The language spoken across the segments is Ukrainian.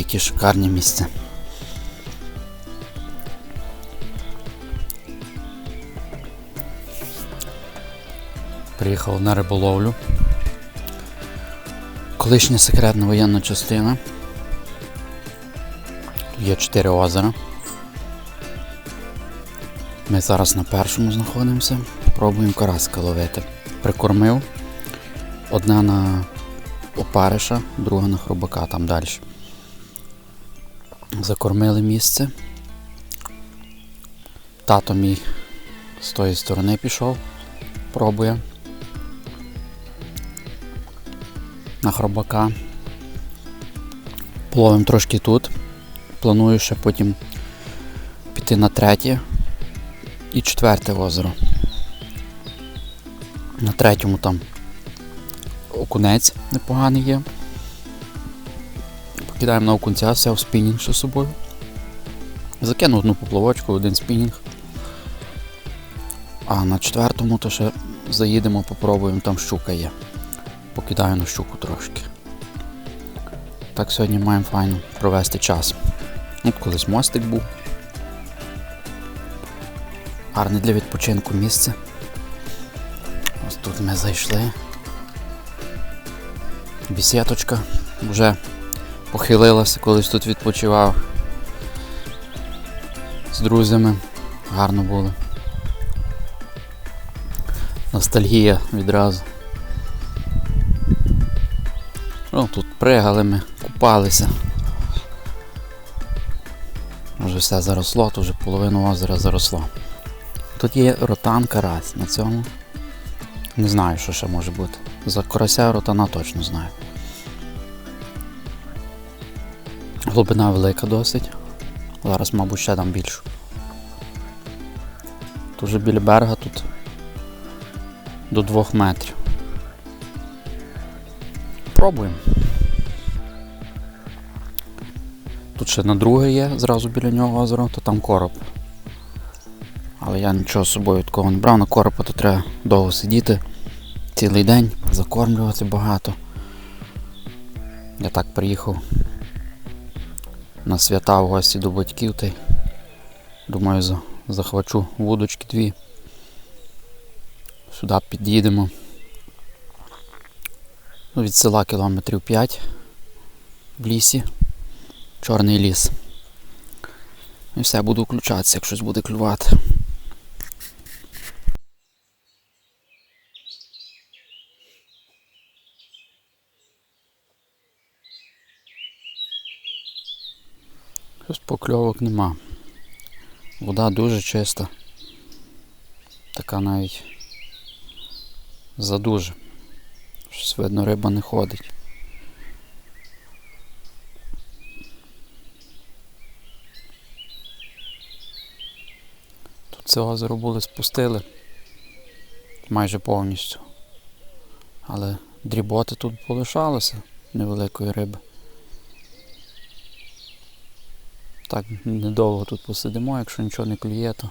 Які шикарні місця. Приїхав на риболовлю. Колишня секретна воєнна частина. Є чотири озера. Ми зараз на першому знаходимося. Пробуємо караска ловити. Прикормив. Одна на опариша, друга на хробака там далі. Закормили місце. Тато мій з тої сторони пішов, пробує. На хробака. Пловим трошки тут. Планую ще потім піти на третє і четверте озеро. На третьому там окунець непоганий є. Покидаємо на окунця, все в спінінг ще з собою. Закину одну поплавочку, один спінінг. А на четвертому то ще заїдемо, попробуємо, там щука є. Покидаю на щуку трошки. Так сьогодні маємо файно провести час. От колись мостик був. Гарне для відпочинку місце. Ось тут ми зайшли. Бісеточка вже похилилася, колись тут відпочивав з друзями. Гарно було. Ностальгія відразу. Ну, тут пригали ми, купалися. Вже все заросло, тут вже половину озера заросло. Тут є ротан карась на цьому. Не знаю, що ще може бути. За карася ротана точно знаю. Глибина велика досить. Зараз, мабуть, ще там більшу. Тут вже біля берега тут до 2 метрів. Пробуємо. Тут ще на друге є, зразу біля нього озеро, то там короб. Але я нічого з собою такого не брав, на коропа то треба довго сидіти, цілий день, закормлювати багато. Я так приїхав на свята в гості до батьків та й думаю захвачу вудочки дві. Сюди під'їдемо. Ну, Від села кілометрів 5 в лісі. Чорний ліс. І все, буду включатися, як щось буде клювати. Щось покльовок нема. Вода дуже чиста. Така навіть задуже. Щось видно, риба не ходить. Тут це озеро були спустили майже повністю. Але дріботи тут полишалося невеликої риби. Так, недовго тут посидимо, якщо нічого не клює, то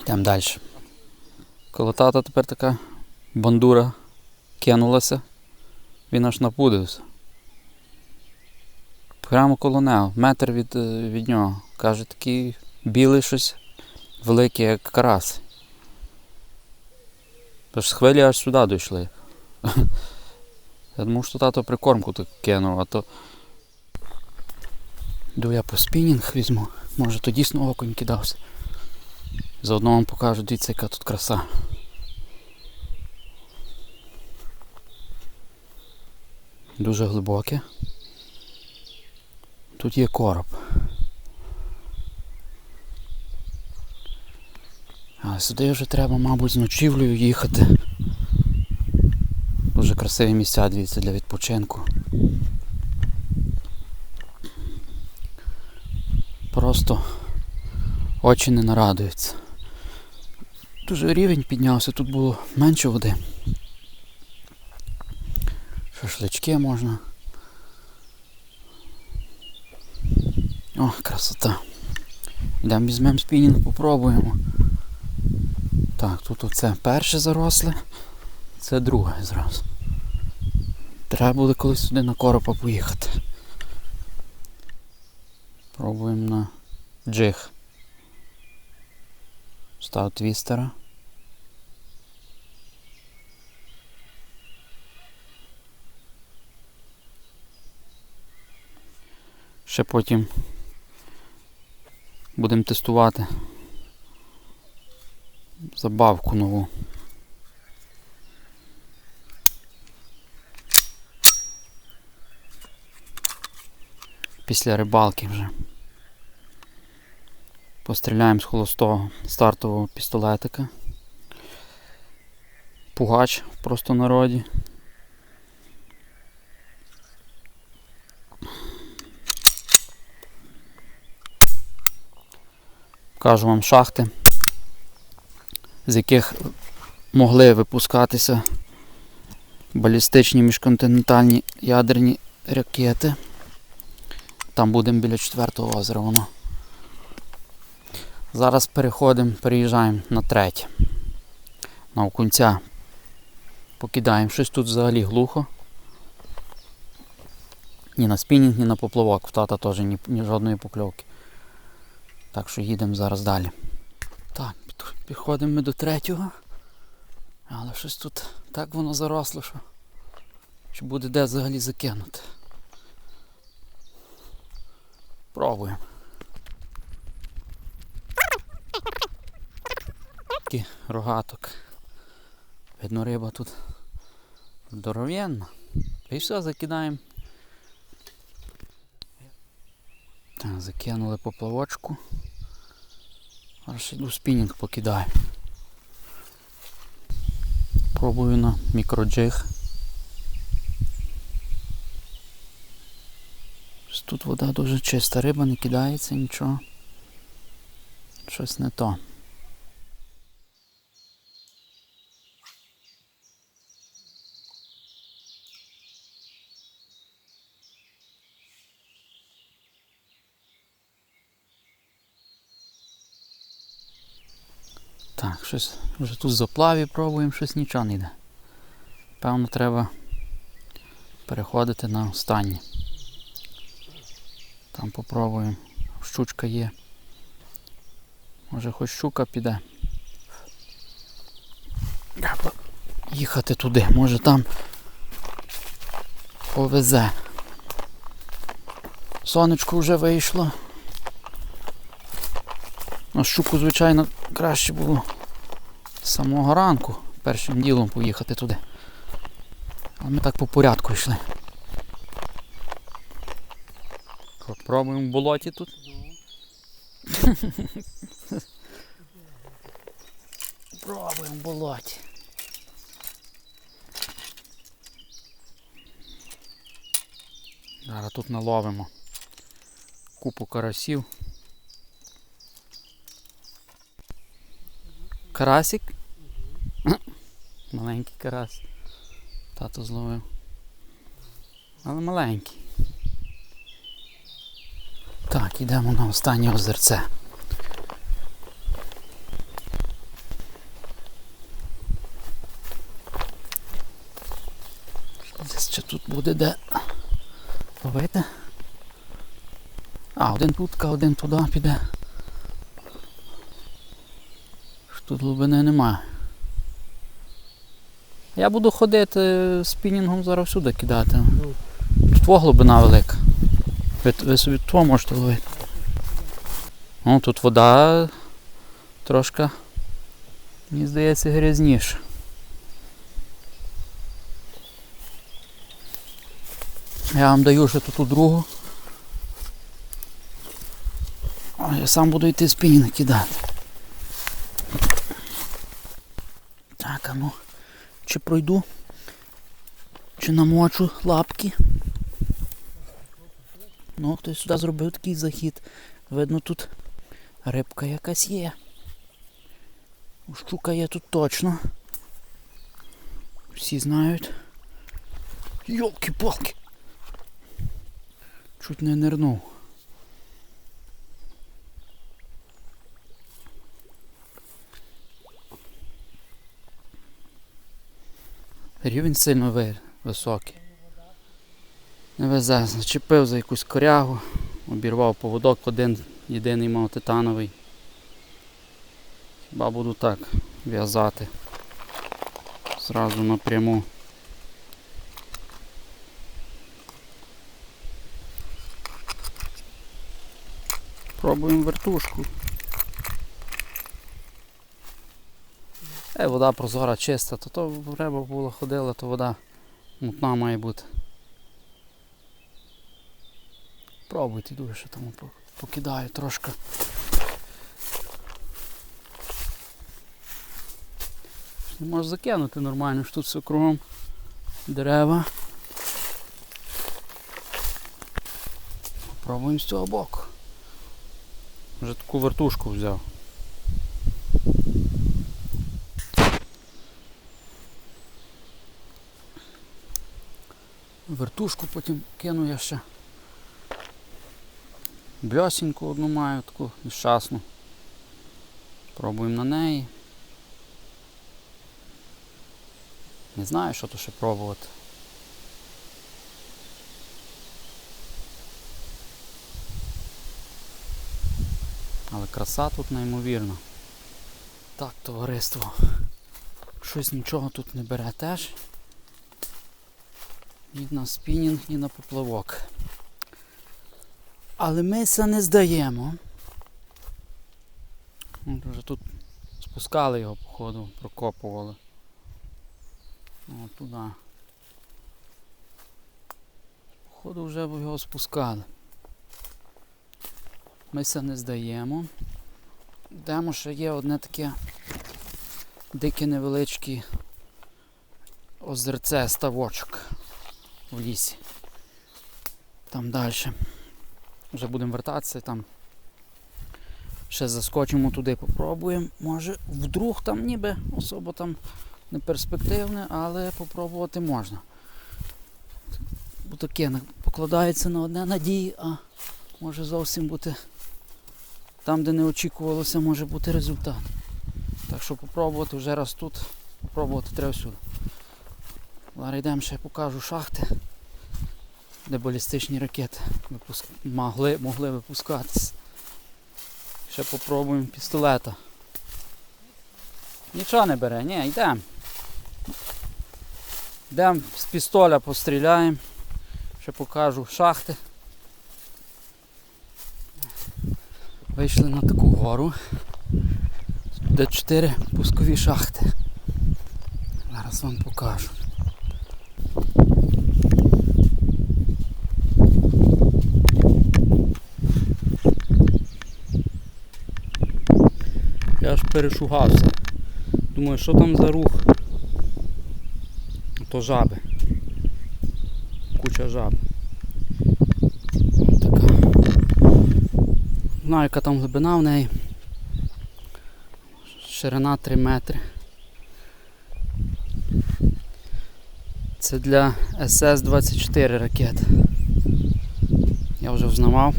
йдемо далі. Коло тата тепер така бандура кинулася, він аж напудився. Прямо коло нього, метр від е, від нього. Каже, такий білий щось великий, як карась. Тож хвилі аж сюди дійшли. Я думав, що тато прикормку так кинув, а то йду я по спінінг візьму. Може то дійсно окунь кидався. Заодно вам покажу, дивіться, яка тут краса. Дуже глибоке. Тут є короб. А сюди вже треба, мабуть, з ночівлею їхати. Дуже красиві місця, дивіться, для відпочинку. Просто очі не нарадуються. Дуже рівень піднявся, тут було менше води. Шашлички можна. О, красота. Йдемо візьмемо спінінг, попробуємо. Так, тут оце перше заросле, це друге зразу. Треба буде колись сюди на коропа поїхати. Пробуємо на джиг. Став твістера. Ще потім будемо тестувати забавку нову. Після рибалки вже. Постріляємо з холостого стартового пістолетика. Пугач в простонароді. Кажу вам шахти, з яких могли випускатися балістичні міжконтинентальні ядерні ракети. Там будемо біля четвертого озера воно. Зараз переходимо, переїжджаємо на третє. На окунця. Покидаємо щось тут взагалі глухо. Ні на спінінг, ні на поплавок. В тата теж ні, ні жодної покльовки. Так що їдемо зараз далі. Так, підходимо ми до третього. Але щось тут так воно заросло, що. Чи буде де взагалі закинути. Пробуємо. Рогаток. Видно, риба тут здоровенна. І все, закидаємо. Так, закинули поплавочку. Зараз йду спінінг покидаю. Пробую на мікроджиг. Тут вода дуже чиста, риба не кидається, нічого. Щось не то. Так, щось вже тут заплаві пробуємо, щось нічого не йде. Певно, треба переходити на останнє. Там попробуємо. Щучка є. Може хоч щука піде. Треба їхати туди, може там повезе. Сонечко вже вийшло. Ну, щуку, звичайно, краще було з самого ранку першим ділом поїхати туди. Але ми так по порядку йшли. Що, Пробуємо в болоті тут. Пробуємо в болоті. Зараз тут наловимо купу карасів. Карасик? Маленький карась. Тато зловив. Але маленький. Так, йдемо на останнє озерце. Десь ще тут буде де ловити. А, один тут, один туди піде. Тут глибини немає. Я буду ходити спінінгом зараз всюди кидати. Тут во глибина велика. Ви, ви собі того можете ловити. Ну, тут вода трошки, мені здається, грязніша. Я вам даю ще тут у другу. А я сам буду йти спінінг кидати. Так, а ну, чи пройду, чи намочу лапки. Ну, хтось сюди зробив такий захід. Видно, тут рибка якась є. Щука є тут точно. Всі знають. Йолки-палки! Чуть не нирнув. Рівень сильно ви- високий. Не везе, зачепив за якусь корягу, обірвав поводок один, єдиний мав титановий. Хіба буду так в'язати. Зразу напряму. Пробуємо вертушку. Е, вода прозора, чиста, то то риба була ходила, то вода мутна має бути. Пробуйте дуже, що там покидаю трошки. Не можеш закинути нормально, що тут все кругом дерева. Пробуємо з цього боку. Вже таку вертушку взяв. Вертушку потім кину я ще. Бльосіньку одну маю таку нещасну. Пробуємо на неї. Не знаю, що то ще пробувати. Але краса тут неймовірна. Так, товариство. Щось нічого тут не бере теж. Ні на спінінг, ні на поплавок. Але ми це не здаємо. От Вже тут спускали його, походу, прокопували. О, туди. Походу вже його спускали. Ми це не здаємо. Йдемо, що є одне таке дике невеличке озерце ставочок в лісі. Там далі. Вже будемо вертатися там. Ще заскочимо туди, попробуємо. Може вдруг там ніби особо там не перспективне, але попробувати можна. Бо таке покладається на одне надії, а може зовсім бути там, де не очікувалося, може бути результат. Так що попробувати вже раз тут, попробувати треба всюди. Зараз йдемо ще покажу шахти, де балістичні ракети випуск... могли, могли випускатись. Ще попробуємо пістолета. Нічого не бере, ні, йдемо. Йдемо з пістоля постріляємо. Ще покажу шахти. Вийшли на таку гору, де чотири пускові шахти. Зараз вам покажу. Перешугався. Думаю, що там за рух? То жаби. Куча жаб. Така. Знаю, яка там глибина в неї. Ширина 3 метри. Це для СС-24 ракет. Я вже взнавав.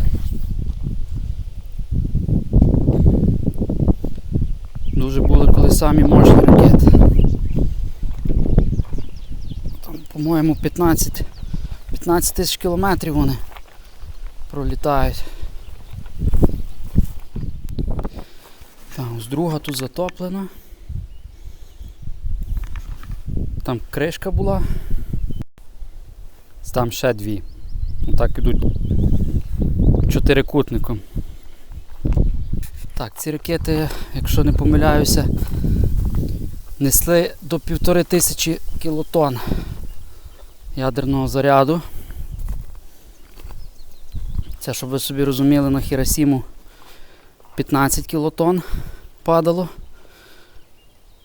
Дуже були коли самі мощні ракети. Там, по-моєму, 15, 15 тисяч кілометрів вони пролітають. Так, ось друга тут затоплена. Там кришка була. Там ще дві. Отак ідуть чотирикутником. Так, ці ракети, якщо не помиляюся, несли до півтори тисячі кілотон ядерного заряду. Це, щоб ви собі розуміли, на Хіросіму 15 кілотон падало.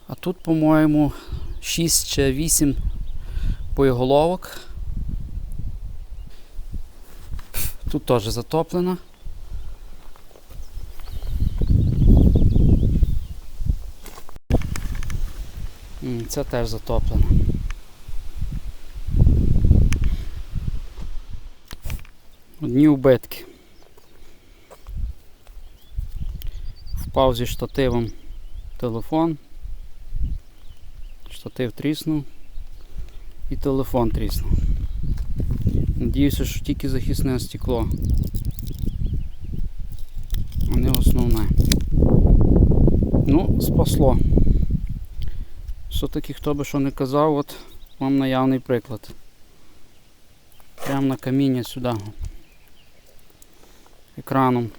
А тут, по-моєму, 6 чи 8 боєголовок. Тут теж затоплено. Це теж затоплено. Одні убитки. Впав зі штативом телефон. Штатив тріснув і телефон тріснув. Надіюся, що тільки захисне стекло. А не основне. Ну, спасло. Все-таки хто би що не казав, от вам наявний приклад. Прямо на каміння сюди. Екраном.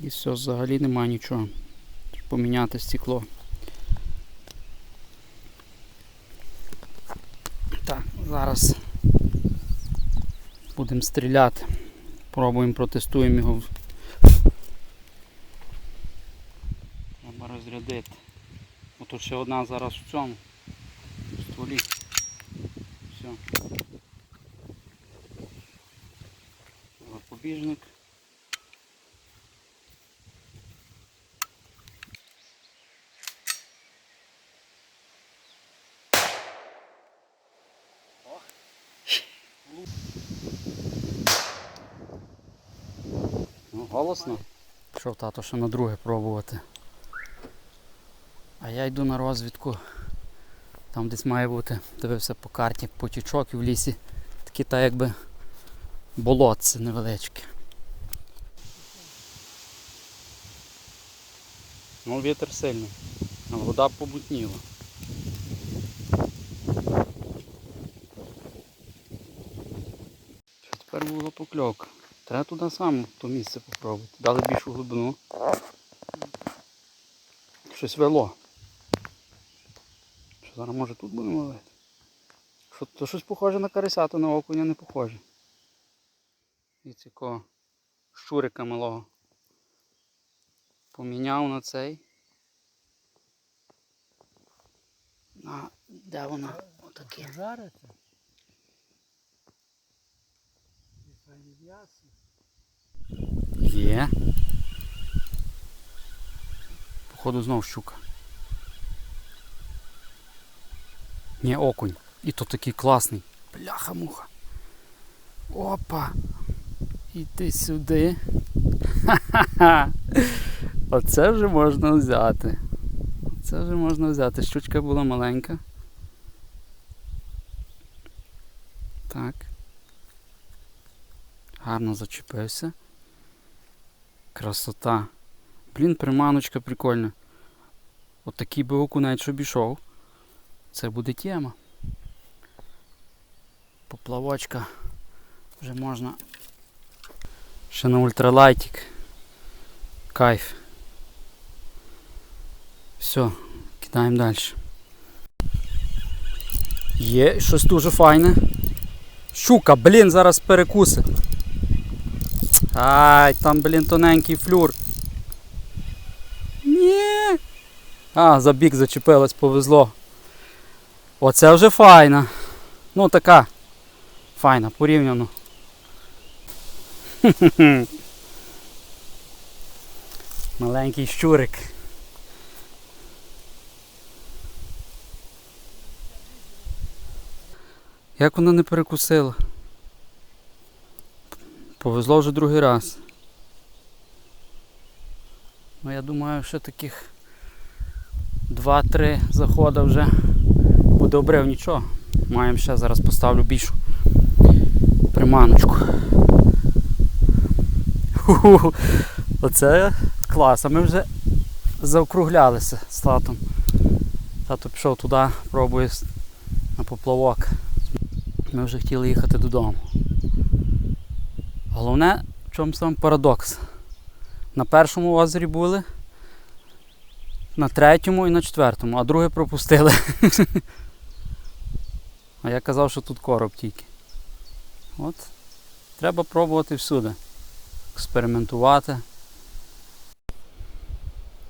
І все, взагалі немає нічого. Поміняти стекло. Так, зараз будемо стріляти. Пробуємо, протестуємо його. Треба розрядити. Отут ще одна зараз в цьому. В стволі. Все. Запобіжник. Ну, голосно. Пішов тато ще на друге пробувати. А я йду на розвідку. Там десь має бути, дивився по карті, потічок і в лісі. Такі та якби болотце невеличке. Ну, вітер сильний, але вода побутніла. Тепер була покльовка. Треба туди сам то місце попробувати. Дали більшу глибину. Щось вело. Зараз може тут будемо ловити? Що, то щось похоже на карася, то на окуня не похоже. І цього щурика малого. Поміняв на цей. На, де вона? Отаке. Жариться. Є. Походу знов щука. Ні, окунь. І то такий класний. Бляха-муха. Опа. Іди сюди. Ха-ха-ха. Оце вже можна взяти. Оце вже можна взяти. Щучка була маленька. Так. Гарно зачепився. Красота. Блін, приманочка прикольна. Отакий би окунець, щоб ішов. Це буде тема. Поплавочка вже можна. Ще на ультралайтик. Кайф. Все, кидаємо далі. Є щось дуже файне. Щука, блін, зараз перекуси. Ай, там, блін, тоненький флюр. Ні. А, за бік зачепилась, повезло. Оце вже файна. Ну така. Файна, порівняно. Маленький щурик. Як вона не перекусила? Повезло вже другий раз. Ну я думаю, що таких 2-3 заходи вже буде обрив нічого. Маємо ще зараз поставлю більшу приманочку. Ху-ху. Оце клас, а ми вже заокруглялися з татом. Тато пішов туди, пробує на поплавок. Ми вже хотіли їхати додому. Головне, в чому сам парадокс. На першому озері були, на третьому і на четвертому, а друге пропустили. А я казав, що тут короб тільки. От. Треба пробувати всюди. Експериментувати.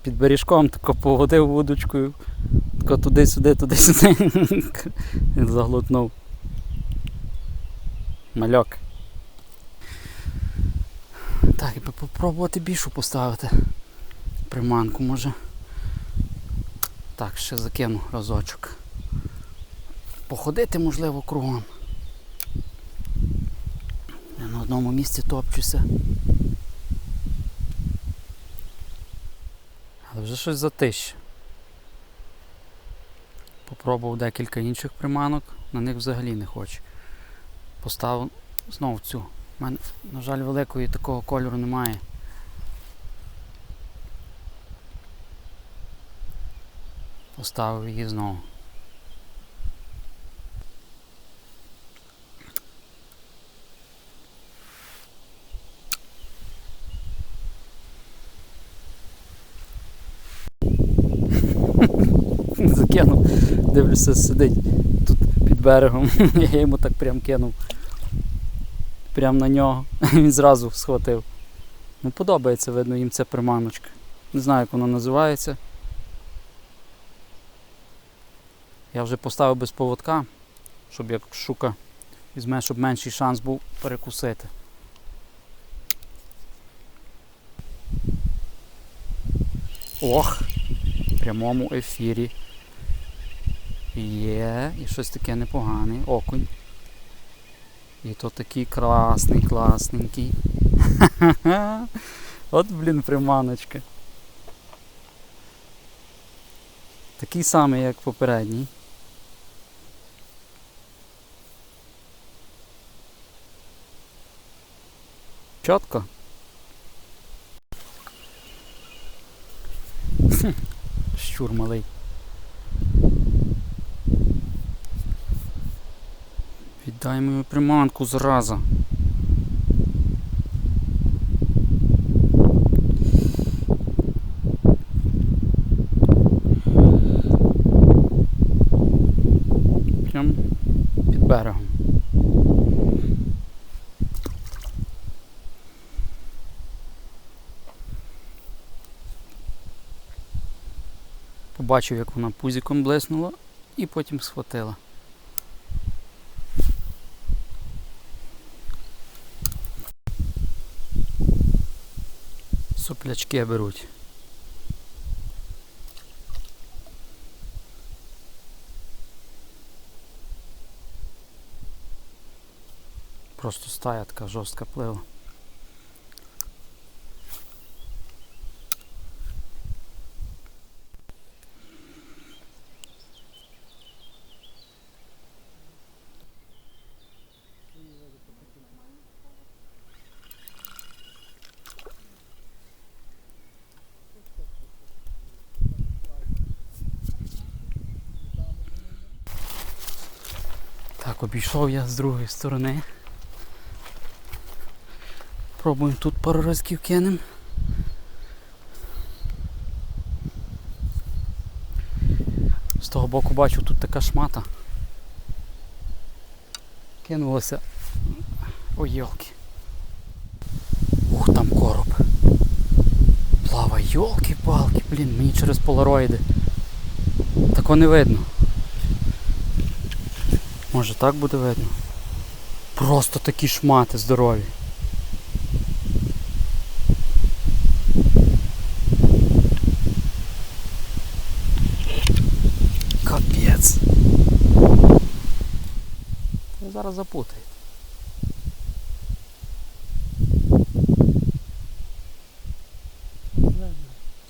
Під бережком тако поводив вудочкою. Тако туди-сюди, туди-сюди. Заглотнув. Мальок. Так, і попробувати більшу поставити. Приманку може. Так, ще закину разочок. Походити можливо кругом. Я на одному місці топчуся. Але вже щось затище. Попробував декілька інших приманок, на них взагалі не хочу. Поставив знову цю. У мене, на жаль, великої такого кольору немає. Поставив її знову. Закинув, дивлюся, сидить тут під берегом. Я йому так прям кинув. Прям на нього. Він зразу схватив. Ну подобається, видно, їм ця приманочка. Не знаю, як вона називається. Я вже поставив без поводка, щоб як шука візьме, щоб менший шанс був перекусити. Ох! В прямому ефірі. Є, і щось таке непогане. Окунь. І то такий красний, класненький. От, блін, приманочка. Такий самий, як попередній. Чітко. Щур малий. Віддай мою приманку зразу. Прям під берегом. Побачив, як вона пузиком блеснула і потім схватила. Соплячки беруть. Просто стая така жорстка плива. Так, обійшов я з другої сторони. Пробуємо тут пару разків кинем. З того боку бачу, тут така шмата. Кинулося. Ой, йолки. Ух, там короб. Плава, йолки-палки, блін, мені через полароїди. Тако не видно. Може так буде видно? Просто такі шмати здорові. Капець. Зараз запутаю.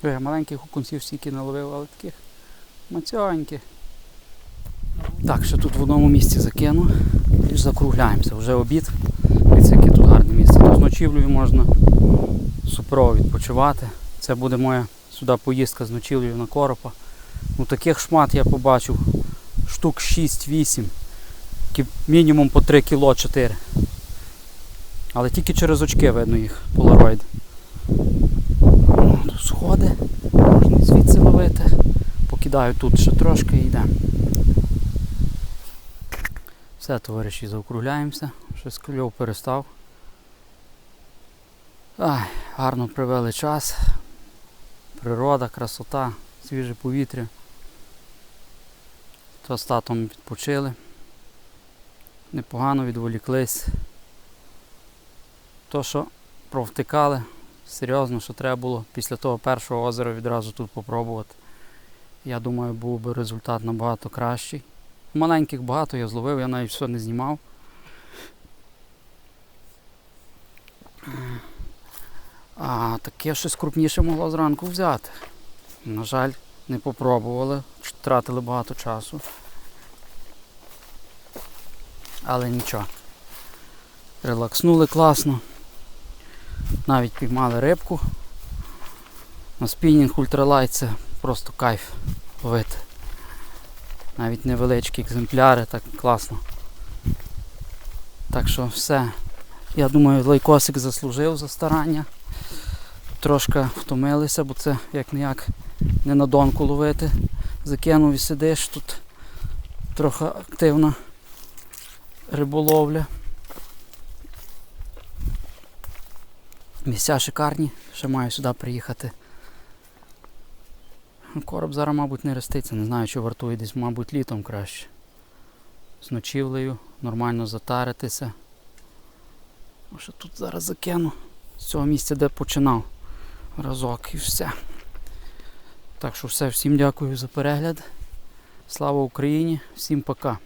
Я маленьких окунців стільки наловив, але таких мацьоньких. Так, ще тут в одному місці закину і закругляємося. Вже обід. Дивіться, яке тут гарне місце. Тут з ночівлею можна суперово відпочивати. Це буде моя сюди поїздка з ночівлею на коропа. Ну таких шмат я побачив штук 6-8. Такі Мінімум по 3 кіло 4. Але тільки через очки видно їх, полароїд. Сходи, можна звідси ловити. Покидаю тут ще трошки і йдемо. Все, товариші, заокругляємося. Щось кльов перестав. Ай, гарно провели час. Природа, красота, свіже повітря. То з татом відпочили. Непогано відволіклись. То, що провтикали, серйозно, що треба було після того першого озера відразу тут попробувати. Я думаю, був би результат набагато кращий. Маленьких багато я зловив, я навіть все не знімав. А таке щось крупніше могло зранку взяти. На жаль, не попробували, втратили багато часу. Але нічого. Релакснули класно. Навіть піймали рибку. На спінінг ультралайт це просто кайф ловити. Навіть невеличкі екземпляри, так класно. Так що все. Я думаю, лайкосик заслужив за старання. Трошки втомилися, бо це як ніяк не на донку ловити. Закинув і сидиш тут. Трохи активна риболовля. Місця шикарні, ще маю сюди приїхати. Ну, Короб зараз, мабуть, не роститься, не знаю, чи вартує десь, мабуть, літом краще. З ночівлею, нормально затаритися. Може тут зараз закину з цього місця, де починав разок і все. Так що все, всім дякую за перегляд. Слава Україні, всім пока.